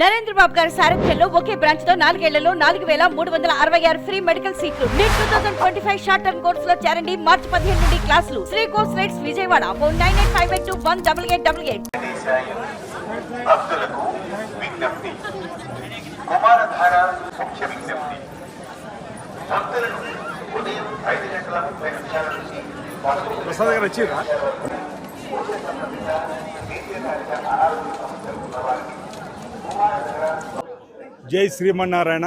నరేంద్ర బాబు గారి సారథ్యంలో ఒకే బ్రాంచ్తో నాలుగేళ్ళలో నాలుగు వేల మూడు వందల అరవై ఆరు ఫ్రీ మెడికల్ సీట్లు. NEET two thousand twenty five short term కోర్స్లో చేరండి. మార్చి పదిహేను నుండి క్లాసులు. Sri course rates Vijayawada. Phone nine eight five eight two one double eight double eight. భక్తులకు విజ్ఞప్తి. కుమారధార ముఖ్య విజ్ఞప్తి. భక్తులను ఉదయం ఐదు గంటల ముప్పై నిమిషాల నుంచి ప్రసాద్ గారు వచ్చిరా జై శ్రీమన్నారాయణ.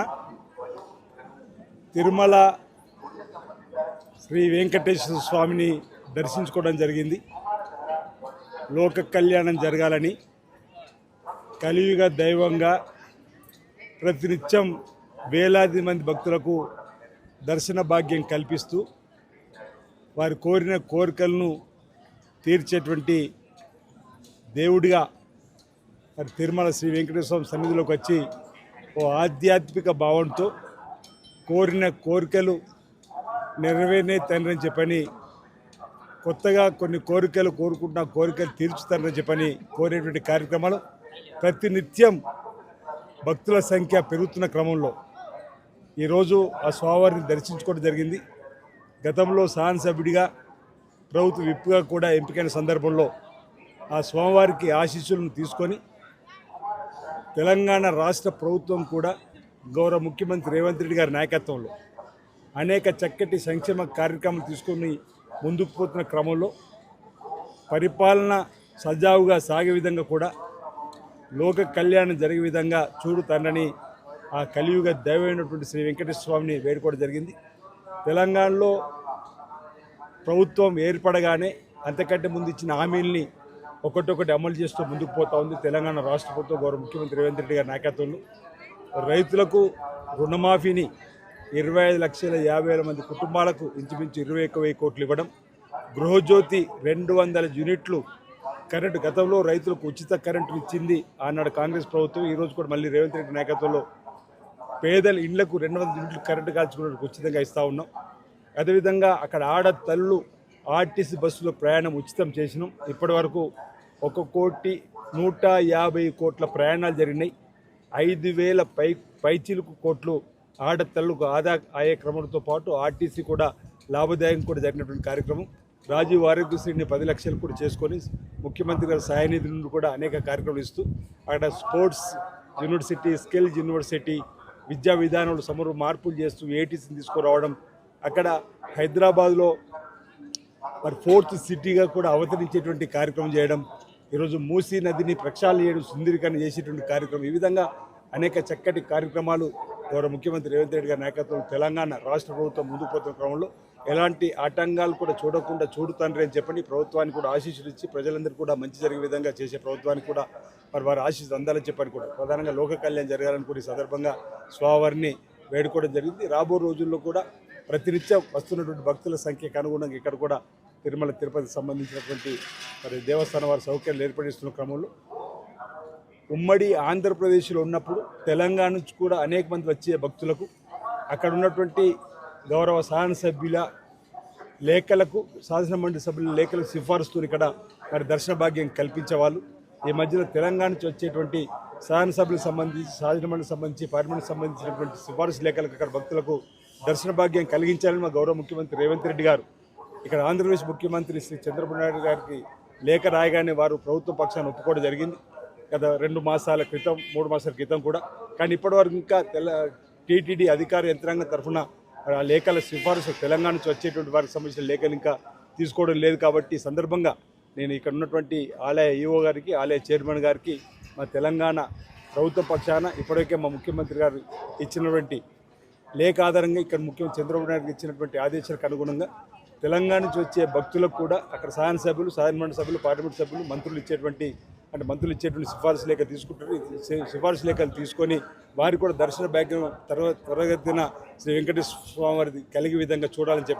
తిరుమల శ్రీ వెంకటేశ్వర స్వామిని దర్శించుకోవడం జరిగింది. లోక కళ్యాణం జరగాలని కలియుగ దైవంగా ప్రతినిత్యం వేలాది మంది భక్తులకు దర్శన భాగ్యం కల్పిస్తూ వారు కోరిన కోరికలను తీర్చేటువంటి దేవుడిగా మరి తిరుమల శ్రీ వెంకటేశ్వర సన్నిధిలోకి వచ్చి ఓ ఆధ్యాత్మిక భావంతో కోరిన కోరికలు నెరవేరే తండ్రి అని చెప్పని కొత్తగా కొన్ని కోరికలు కోరుకుంటున్న కోరికలు తీర్చుతారని చెప్పని కోరేటువంటి కార్యక్రమాలు ప్రతినిత్యం భక్తుల సంఖ్య పెరుగుతున్న క్రమంలో ఈరోజు ఆ స్వామివారిని దర్శించుకోవడం జరిగింది. గతంలో సభ్యుడిగా ప్రభుత్వ విప్పుగా కూడా ఎంపికైన సందర్భంలో ఆ స్వామివారికి ఆశీస్సులను తీసుకొని తెలంగాణ రాష్ట్ర ప్రభుత్వం కూడా గౌరవ ముఖ్యమంత్రి రేవంత్ రెడ్డి గారి నాయకత్వంలో అనేక చక్కటి సంక్షేమ కార్యక్రమాలు తీసుకొని ముందుకు పోతున్న క్రమంలో పరిపాలన సజావుగా సాగే విధంగా కూడా లోక కళ్యాణం జరిగే విధంగా చూడు ఆ కలియుగ దైవమైనటువంటి శ్రీ వెంకటేశ్వర స్వామిని వేడుకోవడం జరిగింది. తెలంగాణలో ప్రభుత్వం ఏర్పడగానే అంతకంటే ముందు ఇచ్చిన హామీల్ని ఒకటొకటి అమలు చేస్తూ ముందుకు పోతా ఉంది. తెలంగాణ రాష్ట్ర ప్రభుత్వం గౌరవ ముఖ్యమంత్రి రేవంత్ రెడ్డి గారి నాయకత్వంలో. రైతులకు రుణమాఫీని ఇరవై ఐదు లక్షల యాభై వేల మంది కుటుంబాలకు ఇంచుమించు ఇరవై ఒక్క వెయ్యి కోట్లు ఇవ్వడం. గృహజ్యోతి రెండు వందల యూనిట్లు కరెంటు. గతంలో రైతులకు ఉచిత కరెంటు ఇచ్చింది ఆనాడు కాంగ్రెస్ ప్రభుత్వం. ఈరోజు కూడా మళ్ళీ రేవంత్ రెడ్డి నాయకత్వంలో పేదల ఇళ్ళకు రెండు వందల యూనిట్లు కరెంటు కాల్చుకోవడానికి ఉచితంగా ఇస్తూ ఉన్నాం. అదేవిధంగా అక్కడ ఆడ తల్లు ఆర్టీసీ బస్సులో ప్రయాణం ఉచితం చేసినాం. ఇప్పటి వరకు ఒక కోటి నూట యాభై కోట్ల ప్రయాణాలు జరిగినాయి. ఐదు వేల పై పైచిలుకు కోట్లు ఆడతల్లుకు ఆదా ఆయా క్రమంతో పాటు ఆర్టీసీ కూడా లాభదాయకం కూడా జరిగినటువంటి కార్యక్రమం. రాజీవ్ ఆరోగ్యశ్రీని పది లక్షలు కూడా చేసుకొని ముఖ్యమంత్రి గారి సహాయనిధి నుండి కూడా అనేక కార్యక్రమాలు ఇస్తూ అక్కడ స్పోర్ట్స్ యూనివర్సిటీ స్కిల్స్ యూనివర్సిటీ విద్యా విధానంలో సమరు మార్పులు చేస్తూ ఏటీసీని తీసుకురావడం అక్కడ హైదరాబాద్లో మరి ఫోర్త్ సిటీగా కూడా అవతరించేటువంటి కార్యక్రమం చేయడం ఈరోజు మూసీ నదిని ప్రక్షాళన సుందరీకరణ చేసేటువంటి కార్యక్రమం. ఈ విధంగా అనేక చక్కటి కార్యక్రమాలు గౌరవ ముఖ్యమంత్రి రేవంత్ రెడ్డి గారి నాయకత్వం తెలంగాణ రాష్ట్ర ప్రభుత్వం ముందుకు పోతున్న క్రమంలో ఎలాంటి ఆటంకాలు కూడా చూడకుండా చూడుతండ్రి అని చెప్పని ప్రభుత్వానికి కూడా ఆశీస్సులు ఇచ్చి ప్రజలందరూ కూడా మంచి జరిగే విధంగా చేసే ప్రభుత్వానికి కూడా మరి వారి ఆశీస్సులు అందాలని చెప్పని కూడా ప్రధానంగా లోక కళ్యాణం జరగాలని కూడా ఈ సందర్భంగా స్వావారిని వేడుకోవడం జరిగింది. రాబో రోజుల్లో కూడా ప్రతినిత్యం వస్తున్నటువంటి భక్తుల సంఖ్యకు అనుగుణంగా ఇక్కడ కూడా తిరుమల తిరుపతికి సంబంధించినటువంటి మరి దేవస్థానం వారి సౌకర్యాలు ఏర్పడిస్తున్న క్రమంలో ఉమ్మడి ఆంధ్రప్రదేశ్లో ఉన్నప్పుడు తెలంగాణ నుంచి కూడా అనేక మంది వచ్చే భక్తులకు అక్కడ ఉన్నటువంటి గౌరవ శాసనసభ్యుల లేఖలకు శాసన మండలి సభ్యుల లేఖలకు సిఫారసుతో ఇక్కడ మరి దర్శన భాగ్యం కల్పించేవాళ్ళు ఈ మధ్యలో తెలంగాణ నుంచి వచ్చేటువంటి శాసనసభ్యులకు సంబంధించి శాసన సంబంధించి పార్లమెంట్ సంబంధించినటువంటి సిఫార్సు లేఖలకు అక్కడ భక్తులకు దర్శన భాగ్యం కలిగించాలని మా గౌరవ ముఖ్యమంత్రి రేవంత్ రెడ్డి గారు ఇక్కడ ఆంధ్రప్రదేశ్ ముఖ్యమంత్రి శ్రీ చంద్రబాబు నాయుడు గారికి లేఖ రాయగానే వారు ప్రభుత్వ పక్షాన్ని ఒప్పుకోవడం జరిగింది. గత రెండు మాసాల క్రితం మూడు మాసాల క్రితం కూడా. కానీ ఇప్పటివరకు ఇంకా తెల టీటీడీ అధికార యంత్రాంగం తరఫున ఆ లేఖల సిఫారసు తెలంగాణ నుంచి వచ్చేటువంటి వారికి సంబంధించిన లేఖలు ఇంకా తీసుకోవడం లేదు కాబట్టి సందర్భంగా నేను ఇక్కడ ఉన్నటువంటి ఆలయ ఈఓ గారికి ఆలయ చైర్మన్ గారికి మా తెలంగాణ ప్రభుత్వ పక్షాన ఇప్పటికే మా ముఖ్యమంత్రి గారు ఇచ్చినటువంటి లేఖ ఆధారంగా ఇక్కడ ముఖ్యమంత్రి చంద్రబాబు నాయుడు ఇచ్చినటువంటి ఆదేశాలకు అనుగుణంగా తెలంగాణ నుంచి వచ్చే భక్తులకు కూడా అక్కడ శాసన సభ్యులు శాసనమండలి సభ్యులు పార్లమెంట్ సభ్యులు మంత్రులు ఇచ్చేటువంటి అంటే మంత్రులు ఇచ్చేటువంటి సిఫార్సు లేఖ తీసుకుంటారు. సిఫార్సు లేఖలు తీసుకొని వారికి కూడా దర్శన భాగ్యం త్వర త్వరగతిన శ్రీ వెంకటేశ్వర స్వామి వారిది కలిగే విధంగా చూడాలని చెప్పి